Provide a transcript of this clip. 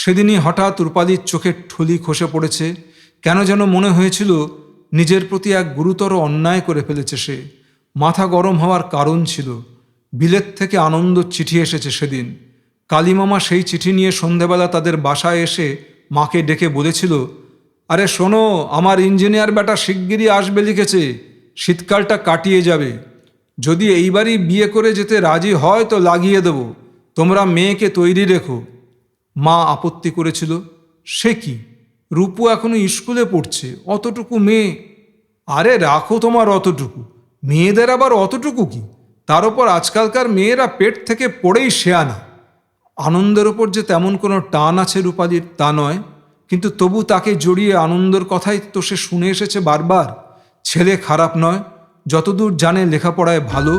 সেদিনই হঠাৎ রূপালীর চোখের ঠলি খসে পড়েছে। কেন যেন মনে হয়েছিল নিজের প্রতি এক গুরুতর অন্যায় করে ফেলেছে সে। মাথা গরম হওয়ার কারণ ছিল। বিলেত থেকে আনন্দ চিঠি এসেছে সেদিন। কালীমামা সেই চিঠি নিয়ে সন্ধেবেলা তাদের বাসায় এসে মাকে ডেকে বলেছিল, আরে শোনো, আমার ইঞ্জিনিয়ার বেটা শিগগিরই আসবে লিখেছে। শীতকালটা কাটিয়ে যাবে। যদি এইবারই বিয়ে করে যেতে রাজি হয় তো লাগিয়ে দেব। তোমরা মেয়েকে তৈরি রেখো। মা আপত্তি করেছিল, সে কি? রূপু এখনও স্কুলে পড়ছে, অতটুকু মেয়ে? আরে রাখো তোমার অতটুকু, মেয়েদের আবার অতটুকু কি? তার ওপর আজকালকার মেয়েরা পেট থেকে পড়েই শেয়ানা আনন্দের ওপর যে তেমন কোনো টান আছে রূপালির, তা নয়। কিন্তু তবু তাকে জড়িয়ে আনন্দের কথাই তো সে শুনে এসেছে বারবার। ছেলে খারাপ নয়, যতদূর জানে লেখাপড়ায় ভালো।